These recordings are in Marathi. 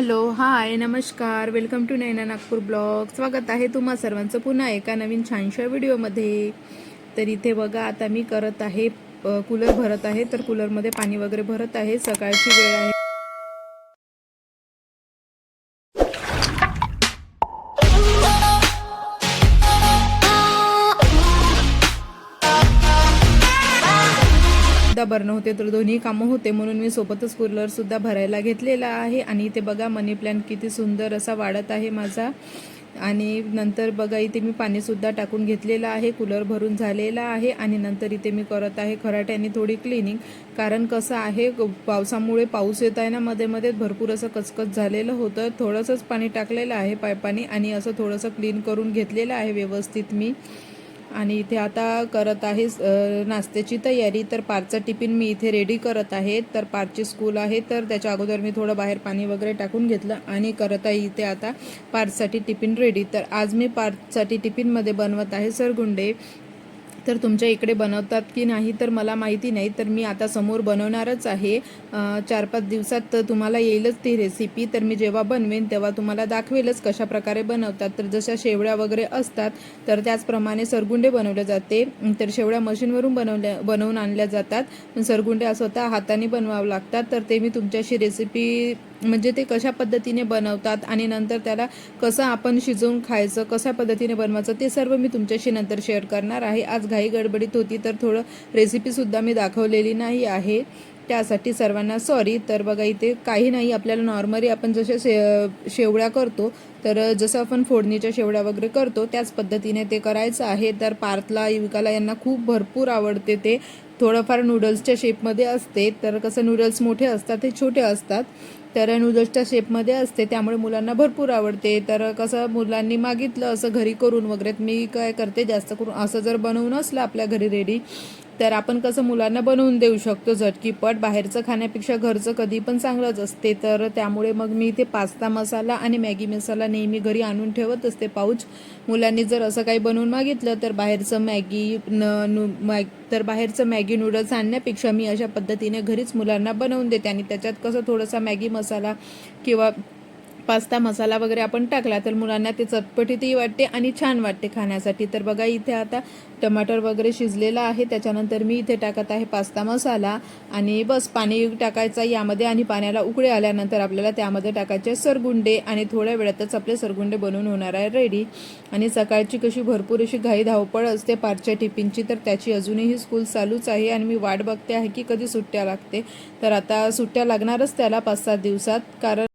हॅलो हाय नमस्कार. Welcome to Naina Nagpur blog स्वागत आहे तुम्हा सर्वांचं पुन्हा एका नवीन छानशा व्हिडिओमध्ये. तर इथे बघा आता मी करत आहे कूलर भरत आहे. तर कूलरमध्ये पाणी वगैरे भरत आहे. सकाळची वेळ आहे. सुद्धा भरणं होते तर दोन्ही कामं होते म्हणून मी सोबतच कूलरसुद्धा भरायला घेतलेला आहे. आणि इथे बघा मनी प्लॅन्ट किती सुंदर असा वाढत आहे माझा. आणि नंतर बघा इथे मी पाणीसुद्धा टाकून घेतलेलं आहे कूलर भरून झालेला आहे. आणि नंतर इथे मी करत आहे खराट्याने थोडी क्लिनिंग कारण कसं आहे पावसामुळे पाऊस येत आहे ना मध्ये मध्ये भरपूर असं कचकच झालेलं होतं. थोडंसंच पाणी टाकलेलं आहे पाईपाने आणि असं थोडंसं क्लीन करून घेतलेलं आहे व्यवस्थित मी. आणि इथे आता करत आहे नाश्त्याची तयारी. तर पारचा टिफिन मी इथे रेडी करत आहे. तर पारची स्कूल आहे तर त्याच्या अगोदर मी थोडं बाहेर पाणी वगैरे टाकून घेतलं आणि करत आहे इथे आता पार्कसाठी टिफिन रेडी तर आज मी पार्कसाठी टिफिनमध्ये बनवत आहे सरगुंडे. तर तुमच्या इकडे बनवतात की नाही तर मला माहिती नाही तर मी आता समोर बनवणारच आहे. चार पाच दिवसात तर तुम्हाला येईलच ती रेसिपी तर मी जेव्हा बनवेन तेव्हा तुम्हाला दाखवेलच कशा प्रकारे बनवतात. तर जशा शेवड्या वगैरे असतात तर त्याचप्रमाणे सरगुंडे बनवले जाते. तर शेवड्या मशीनवरून बनवल्या बनवून आणल्या जातात. पण सरगुंडे स्वतः हाताने बनवावं लागतात. तर ते मी तुमच्याशी रेसिपी म्हणजे ते कशा पद्धतीने बनवतात आणि नंतर त्याला कसं आपण शिजवून खायचं कशा पद्धतीने बनवायचं ते सर्व मी तुमच्याशी नंतर शेअर करणार आहे. आज घाई गडबडीत होती तर थोडं रेसिपीसुद्धा मी दाखवलेली नाही आहे. त्यासाठी सर्वांना सॉरी तर बघा इथे काही नाही. आपल्याला नॉर्मली आपण जसे शे शेवड्या करतो तर जसं आपण फोडणीच्या शेवड्या वगैरे करतो त्याच पद्धतीने ते करायचं आहे. तर पार्थला युविकाला यांना खूप भरपूर आवडते ते. थोडंफार नूडल्सच्या शेपमध्ये असते. तर कसं नूडल्स मोठे असतात ते छोटे असतात. तर नूडल्सच्या शेपमध्ये असते त्यामुळे मुलांना भरपूर आवडते. तर कसं मुलांनी मागितलं असं घरी करून वगैरे मी काय करते जास्त करून असं जर बनवून असलं आपल्या घरी रेडी तर आपण कसं मुलांना बनवून देऊ शकतो झटकीपट बाहेरचं खाण्यापेक्षा घरचं कधी पण चांगलंच असते. तर त्यामुळे मग मी इथे पास्ता मसाला आणि मॅगी मसाला नेहमी घरी आणून ठेवत असते पाऊच. मुलांनी जर असं काही बनवून मागितलं तर बाहेरचं मॅगी न नू मॅग तर बाहेरचं मॅगी नूडल्स आणण्यापेक्षा मी अशा पद्धतीने घरीच मुलांना बनवून देते. आणि त्याच्यात कसं थोडंसं मॅगी मसाला किंवा पास्ता मसाला वगैरे आपण टाकला तर मुलांना ते चटपटीतही वाटते आणि छान वाटते खाण्यासाठी. तर बघा इथे आता टमाटर वगैरे शिजलेला आहे. त्याच्यानंतर मी इथे टाकत आहे पास्ता मसाला आणि बस पाणी टाकायचा यामध्ये आणि पाण्याला उकळे आल्यानंतर आपल्याला त्यामध्ये टाकायचे सरगुंडे आणि थोड्या वेळातच आपले सरगुंडे बनवून होणार आहे रेडी आणि सकाळची कशी भरपूर अशी घाई धावपळ असते पारच्या टिफिनची तर त्याची अजूनही स्कूल चालूच आहे आणि मी वाट बघते आहे की कधी सुट्ट्या लागते. तर आता सुट्ट्या लागणारच त्याला पाच सात दिवसात कारण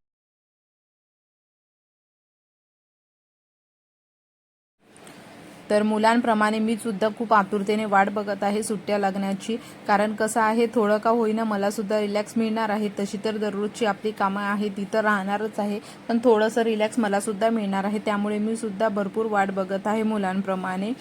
तर मुलांप्रमाणे मी सुद्धा खूप आतुरतेने वाट बघत आहे सुट्ट्या लागण्याची. कारण कसं आहे थोडं का होईना मला सुद्धा रिलॅक्स मिळणार आहे. तशी तर दररोजची आपली कामं आहे ती तर राहणारच आहे. पण थोडंसं रिलॅक्स मला सुद्धा मिळणार आहे. त्यामुळे मी सुद्धा भरपूर वाट बघत आहे मुलांप्रमाणे.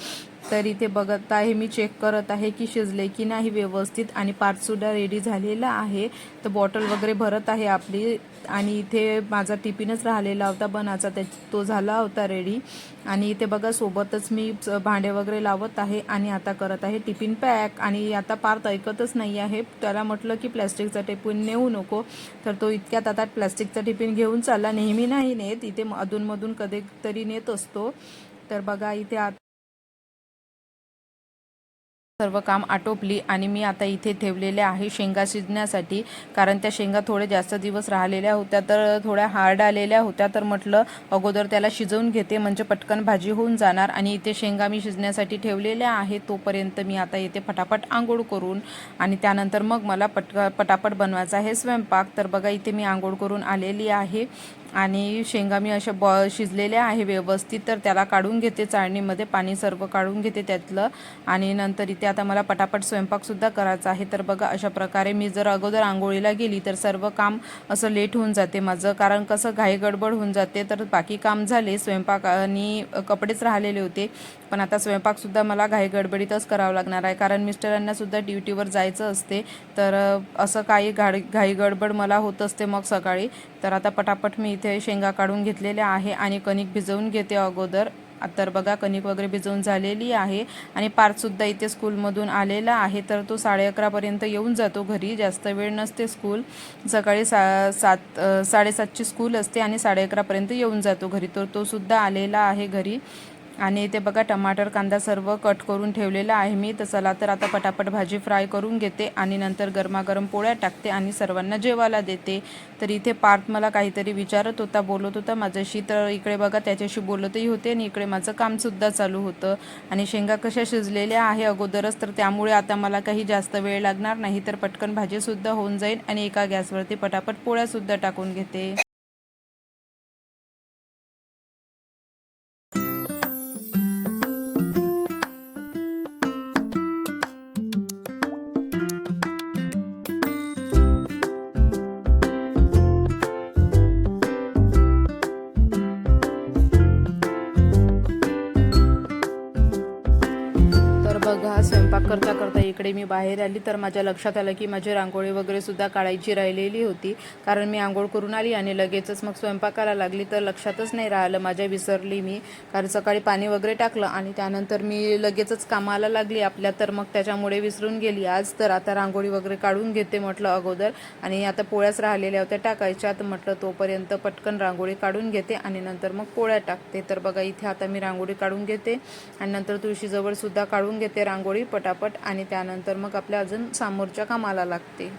तर इथे बघत आहे मी चेक करत आहे की शिजले की नाही व्यवस्थित आणि पार्टसुद्धा रेडी झालेला आहे. तर बॉटल वगैरे भरत आहे आपली आणि इथे माझा टिफिनच राहिलेला होता बनाचा त्या तो झाला होता रेडी आणि इथे बघा सोबतच मी च- भांडे वगैरे लावत आहे आणि आता करत आहे टिफिन पॅक. आणि आता पार्थ ऐकतच नाही आहे त्याला म्हटलं की प्लॅस्टिकचा टिफिन नेऊ नको. तर तो इतक्यात आता प्लॅस्टिकचा टिफिन घेऊन चालला नेहमी नाही नेत. इथे अधूनमधून कधीतरी नेत असतो. तर बघा इथे आता सर्व काम आटोपली आणि मी आता इथे ठेवलेले आहे शेंगा शिजण्यासाठी. कारण त्या शेंगा थोडे जास्त दिवस राहिलेल्या होत्या तर थोड्या हार्ड आलेल्या होत्या तर म्हटलं अगोदर त्याला शिजवून घेते म्हणजे पटकन भाजी होऊन जाणार. आणि इथे शेंगा मी शिजण्यासाठी ठेवलेल्या आहे तोपर्यंत मी आता इथे फटाफट आंघोळ करून. आणि त्यानंतर मग मला पटक पटापट बनवायचा आहे स्वयंपाक. तर बघा इथे मी आंघोळ करून आलेली आहे. आणि शेंगा मी अशा बॉ शिजलेल्या आहे व्यवस्थित तर त्याला काढून घेते चाळणीमध्ये पाणी सर्व काढून घेते त्यातलं. आणि नंतर इथे आता मला पटापट स्वयंपाकसुद्धा करायचा आहे. तर बघा अशा प्रकारे मी जर अगोदर आंघोळीला गेली तर सर्व काम असं लेट होऊन जाते माझं. कारण कसं घाई गडबड होऊन जाते तर बाकी काम झाले स्वयंपाक आणि कपडेच राहिलेले होते. पण आता स्वयंपाकसुद्धा मला घाई गडबडीतच करावं लागणार आहे. कारण मिस्टरांनासुद्धा ड्युटीवर जायचं असते तर असं काही घाड घाई गडबड मला होत असते मग सकाळी. तर आता पटापट मी इथे शेंगा काढून घेतलेल्या आहे आणि कणिक भिजवून घेते अगोदर. तर बघा कणिक वगैरे भिजवून झालेली आहे आणि पार्थसुद्धा इथे स्कूलमधून आलेला आहे. तर तो साडे अकरापर्यंत येऊन जातो घरी जास्त वेळ नसते स्कूल. सकाळी सा सात साडेसातची स्कूल असते आणि साडे अकरापर्यंत येऊन जातो घरी. तर तो सुद्धा आलेला आहे घरी. आणि इथे बघा टमाटर कांदा सर्व कट करून ठेवलेला आहे मी. तर चला तर आता पटापट भाजी फ्राय करून घेते आणि नंतर गरमागरम पोळ्या टाकते आणि सर्वांना जेवायला देते. तर इथे पार्थ मला काहीतरी विचारत होता बोलत होता. माझ्याशी तर इकडे बघा त्याच्याशी बोलतही होते आणि इकडे माझं कामसुद्धा चालू होतं. आणि शेंगा कशा शिजलेल्या आहे अगोदरच तर त्यामुळे आता मला काही जास्त वेळ लागणार नाही. तर पटकन भाजीसुद्धा होऊन जाईल आणि एका गॅसवरती पटापट पोळ्यासुद्धा टाकून घेते. इकडे मी बाहेर आली तर माझ्या लक्षात आलं की माझी रांगोळी वगैरे सुद्धा काढायची राहिलेली होती. कारण मी आंघोळ करून आली आणि लगेचच मग स्वयंपाकाला लागली तर लक्षातच नाही राहिलं. माझ्या विसरली मी. कारण सकाळी पाणी वगैरे टाकलं आणि त्यानंतर मी लगेचच कामाला लागली. आपल्या तर मग त्याच्यामुळे विसरून गेली. आज तर आता रांगोळी वगैरे काढून घेते म्हटलं अगोदर. आणि आता पोळ्याच राहिलेल्या होत्या टाकायच्या तर म्हटलं तोपर्यंत पटकन रांगोळी काढून घेते आणि नंतर मग पोळ्या टाकते. तर बघा इथे आता मी रांगोळी काढून घेते आणि नंतर तुळशीजवळ सुद्धा काढून घेते रांगोळी पटापट आणि त्या त्यानंतर मग आपल्या अजून समोरच्या कामाला लागते.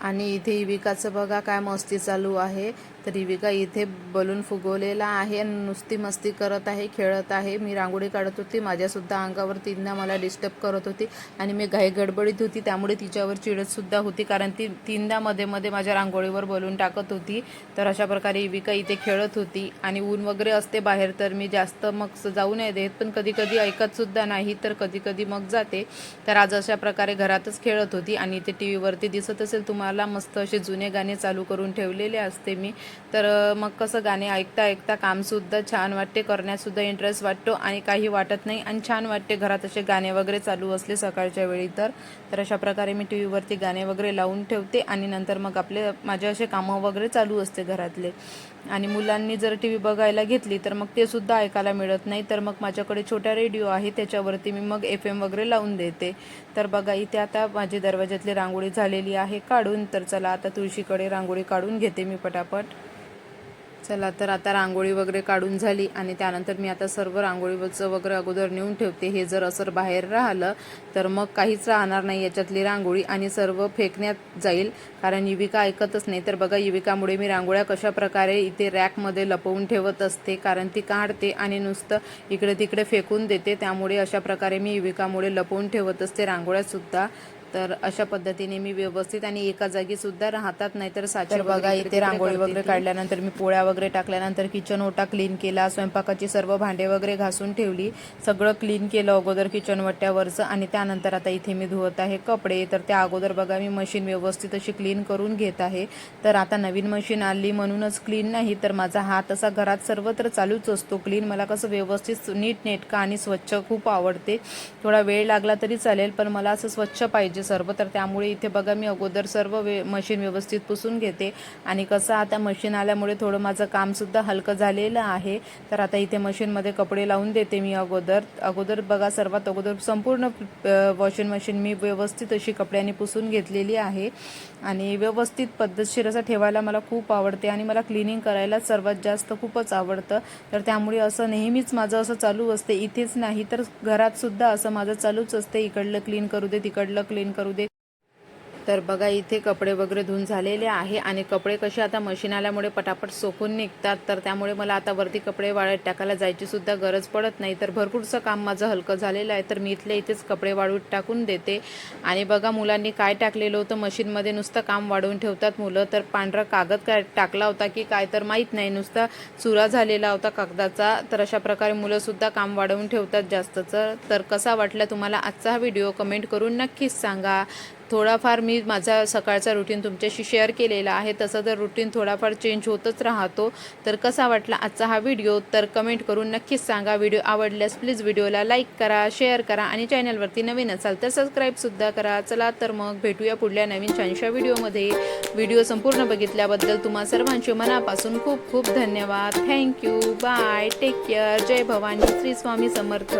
आणि इथे इविकाचं बघा काय मस्ती चालू आहे. तर इविका इथे बलून फुगवलेला आहे आणि नुसती मस्ती करत आहे खेळत आहे. मी रांगोळी काढत होती. माझ्यासुद्धा अंगावर तीनदा मला डिस्टर्ब करत होती आणि मी घाई गडबडीत होती. त्यामुळे तिच्यावर चिडतसुद्धा होती कारण ती तीनदा मध्ये मध्ये माझ्या रांगोळीवर बलून टाकत होती. तर अशा प्रकारे इविका इथे खेळत होती आणि ऊन वगैरे असते बाहेर तर मी जास्त मग जाऊ नाही देत. पण कधी कधी ऐकतसुद्धा नाही तर कधी कधी मग जाते. तर आज अशा प्रकारे घरातच खेळत होती आणि इथे टी व्हीवरती दिसत असेल तुम्हाला मस्त असे जुने गाणे चालू करून ठेवलेले असते मी. तर मग कसं गाणे ऐकता ऐकता कामसुद्धा छान वाटते करण्यातसुद्धा इंटरेस्ट वाटतो आणि काही वाटत नाही आणि छान वाटते घरात असे गाणे वगैरे चालू असले सकाळच्या वेळी तर. तर अशा प्रकारे मी टी व्हीवरती गाणे वगैरे लावून ठेवते आणि नंतर मग आपले माझे असे कामं वगैरे चालू असते घरातले. आणि मुलांनी जर टी व्ही बघायला घेतली तर मग ते सुद्धा ऐकायला मिळत नाही. तर मग माझ्याकडे छोटा रेडिओ आहे त्याच्यावरती मी मग एफ एम वगैरे लावून देते. तर बघा इथे आता माझी दरवाज्यातली रांगोळी झालेली आहे काढून तर चला आता तुळशीकडे रांगोळी काढून घेते मी पटापट. चला तर आता रांगोळी वगैरे काढून झाली आणि त्यानंतर मी आता सर्व रांगोळीचं वगैरे अगोदर नेऊन ठेवते. हे जर असं बाहेर राहिलं तर मग काहीच राहणार नाही याच्यातली रांगोळी आणि सर्व फेकण्यात जाईल. कारण युविका ऐकतच नाही. तर बघा युविकामुळे मी रांगोळ्या कशा प्रकारे इथे रॅकमध्ये लपवून ठेवत असते. कारण ती काढते आणि नुसतं इकडे तिकडे फेकून देते. त्यामुळे अशा प्रकारे मी युविकामुळे लपवून ठेवत असते रांगोळ्यासुद्धा तर अशा पद्धतीने मी व्यवस्थित आणि एका जागी सुद्धा राहतात नाहीतर साचे बघा इथे रांगोळी वगैरे काढल्यानंतर मी पोळ्या वगैरे टाकल्यानंतर किचन ओटा क्लीन केला स्वयंपाकाची सर्व भांडे वगैरे घासून ठेवली सगळं क्लीन केलं अगोदर किचन वट्ट्यावरचं आणि त्यानंतर आता इथे मी धुवत आहे कपडे. तर त्या अगोदर बघा मी मशीन व्यवस्थित अशी क्लीन करून घेत आहे. तर आता नवीन मशीन आली म्हणूनच क्लीन नाही तर माझा हात असा घरात सर्वत्र चालूच असतो क्लीन मला कसं व्यवस्थित नीट नेटका आणि स्वच्छ खूप आवडते. थोडा वेळ लागला तरी चालेल पण मला असं स्वच्छ पाहिजे. सर्व तर त्यामुळे इथे बघा मी अगोदर सर्व वे मशीन व्यवस्थित पुसून घेते. आणि कसं आता मशीन आल्यामुळे थोडं माझं कामसुद्धा हलकं झालेलं आहे. तर आता इथे मशीनमध्ये कपडे लावून देते मी अगोदर. अगोदर बघा सर्वात अगोदर संपूर्ण वॉशिंग मशीन मी व्यवस्थित अशी कपड्यांनी पुसून घेतलेली आहे. आणि व्यवस्थित पद्धतशीर असं ठेवायला मला खूप आवडते आणि मला क्लिनिंग करायला सर्वात जास्त खूपच आवडतं. तर त्यामुळे असं नेहमीच माझं असं चालू असते. इथेच नाही तर घरात सुद्धा असं माझं चालूच असते. इकडलं क्लीन करू दे तिकडलं क्लीन करू दे तर बघा इथे कपडे वगैरे धुवून झालेले आहे आणि कपडे कसे आता मशीन आल्यामुळे पटापट सोकून निघतात. तर त्यामुळे मला आता वरती कपडे वाळत टाकायला जायची सुद्धा गरज पडत नाही. तर भरपूरचं काम माझं हलकं झालेलं आहे. तर मी इथल्या इथेच कपडे वाळून टाकून देते. आणि बघा मुलांनी काय टाकलेलं होतं? मशीनमध्ये नुसतं काम वाढवून ठेवतात मुलं. तर पांढरा कागद काय टाकला होता की काय तर माहीत नाही. नुसता चुरा झालेला होता कागदाचा. तर अशा प्रकारे मुलंसुद्धा काम वाढवून ठेवतात जास्तचं. तर कसा वाटला तुम्हाला आजचा हा व्हिडिओ? कमेंट करून नक्कीच सांगा. थोडाफार मी माझा सकाळचा रुटीन तुमच्याशी शेअर केलेला आहे. तसं तर रुटीन थोडाफार चेंज होतच राहतो तर कसा वाटला आजचा हा व्हिडिओ तर कमेंट करून नक्कीच सांगा. व्हिडिओ आवडल्यास प्लीज व्हिडिओला लाईक करा शेअर करा आणि चॅनलवरती नवीन असाल तर सबस्क्राईबसुद्धा करा. चला तर मग भेटूया पुढल्या नवीन छानशा व्हिडिओमध्ये व्हिडिओ संपूर्ण बघितल्याबद्दल तुम्हा सर्वांचे मनापासून खूप खूप धन्यवाद. Thank you bye take care Jai Bhavani. Shri Swami Samarth.